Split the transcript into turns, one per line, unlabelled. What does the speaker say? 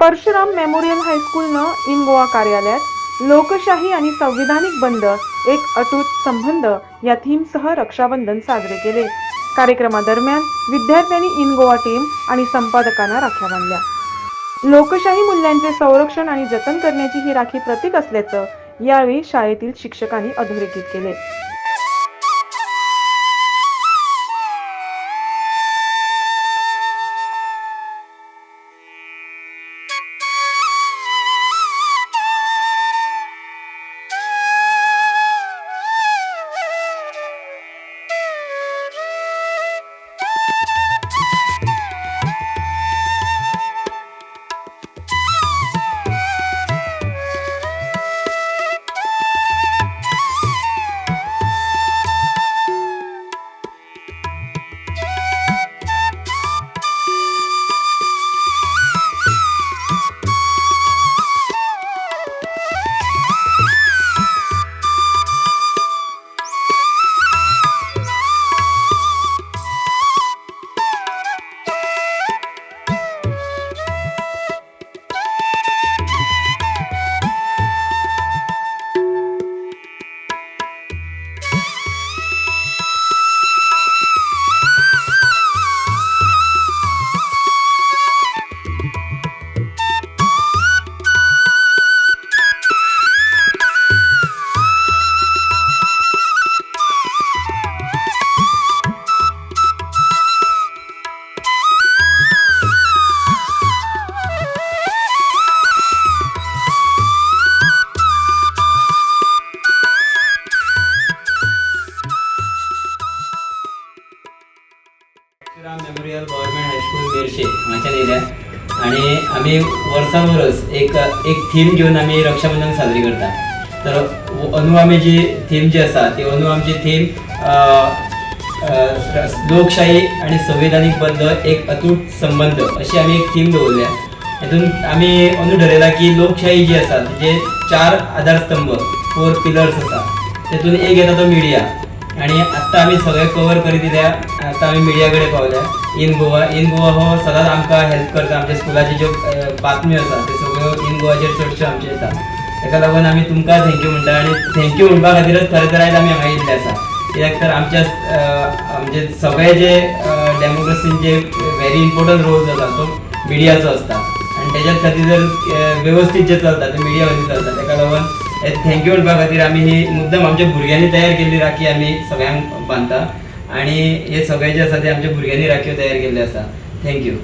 Parshuram memorial हायस्कूलनं in Goa कार्यालयात लोकशाही आणि संविधानिक बंद एक अटूट संबंध या थीमसह रक्षाबंधन साजरे केले. कार्यक्रमादरम्यान विद्यार्थ्यांनी इन गोवा टीम आणि संपादकांना राख्या बांधल्या. लोकशाही मूल्यांचे संरक्षण आणि जतन करण्याची ही राखी प्रतीक असल्याचं यावेळी शाळेतील शिक्षकांनी अधोरेखित केले.
श्रीराम गव्हर्मेंट हायस्कूल मेरशे हांगाच्यान येयल्या आनी आमी वर्सा वर्स एक एक थीम घेवन आमी रक्षाबंधन साजरी करता. तर अंदू आमी जी थीम जी आसा ती अंदू आमची थीम लोकशाही आणि संविधानीकबद्दल एक अतूट संबंध अशी आमी एक थीम दवरल्या हेतून आमी अंदू ठरयला की लोकशाही जी आसा म्हणजे चार आधारस्तंभ फोर पिलर्स आसा तेतून एक येता तो मिडिया आणि आत्ता आम्ही सगळे कवर करीत दिल्या आतां आम्ही मिडिया कडेन पावल्या इन गोवा इन गोवा हो सदांच आमकां हेल्प करता. आमच्या स्कुलाची ज्यो बातम्यो आसा त्यो सगळ्यो इन गोवाचेर चडश्यो आमच्यो येता ताका लागून आमी तुमकां थँक्यू म्हणटा आनी थँक्यू म्हणपा खातीरच खरें तर आयज आमी हांगा येयल्ले आसा. कित्याक तर आमच्या म्हणजे सगळे जे डेमोक्रेसीन जे व्हेरी इम्पॉर्टंट रोल आसा तो मिडियाचो आसता आनी त्याच्यात खातीर जर वेवस्थीत जे चलता ते मिडिया खातीर चलता ताका लागून थँक्यू म्हणपा खातीर आमी ही मुद्दम आमच्या भुरग्यांनी तयार केल्ली राखी आमी सगळ्यांक बांदता आणि हे सगळे जे आसा ते आमच्या भुरग्यांनी राखयो तयार केल्ले आसा थँक्यू